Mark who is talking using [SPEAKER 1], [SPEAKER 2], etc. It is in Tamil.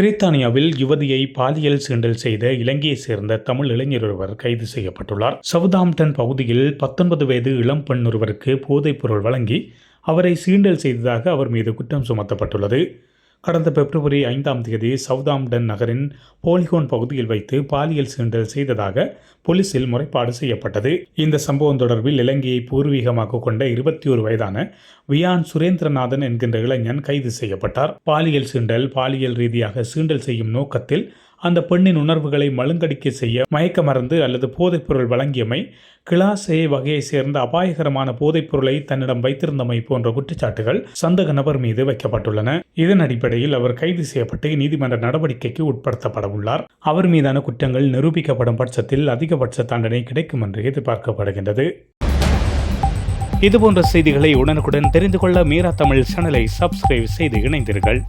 [SPEAKER 1] பிரித்தானியாவில் யுவதியை பாலியல் சீண்டல் செய்த இலங்கையைச் சேர்ந்த தமிழ் இளைஞர் ஒருவர் கைது செய்யப்பட்டுள்ளார். சவுதாம்டன் பகுதியில் பத்தொன்பது வயது இளம் பெண் ஒருவருக்கு போதைப்பொருள் வழங்கி அவரை சீண்டல் செய்ததாக அவர் மீது குற்றம் சுமத்தப்பட்டுள்ளது. கடந்த பிப்ரவரி ஐந்தாம் தேதி சவுதாம்டன் நகரின் போலிகோன் பகுதியில் வைத்து பாலியல் சீண்டல் செய்ததாக போலீசில் முறைப்பாடு செய்யப்பட்டது. இந்த சம்பவம் தொடர்பில் இலங்கையை பூர்வீகமாக கொண்ட இருபத்தி ஒரு வயதான வியான் சுரேந்திரநாதன் என்கின்ற இளைஞன் கைது செய்யப்பட்டார். பாலியல் சீண்டல் பாலியல் ரீதியாக சீண்டல் செய்யும் நோக்கத்தில் அந்த பெண்ணின் உணர்வுகளை மழுங்கடிக்க செய்ய மயக்க மருந்து அல்லது போதைப்பொருள் வழங்கியமை கிளாசே வகையை சேர்ந்த அபாயகரமான போதைப்பொருளை தன்னிடம் வைத்திருந்தமை போன்ற குற்றச்சாட்டுகள் சந்தக நபர் மீது வைக்கப்பட்டுள்ளன. இதன் அடிப்படையில் அவர் கைது செய்யப்பட்டு நீதிமன்ற நடவடிக்கைக்கு உட்படுத்தப்பட உள்ளார். அவர் மீதான குற்றங்கள் நிரூபிக்கப்படும் பட்சத்தில் அதிகபட்ச தண்டனை கிடைக்கும் என்று எதிர்பார்க்கப்படுகின்றது. இதுபோன்ற செய்திகளை உடனுக்குடன் தெரிந்து கொள்ள மீரா தமிழ் சேனலை சப்ஸ்கிரைப் செய்து இணைந்தீர்கள்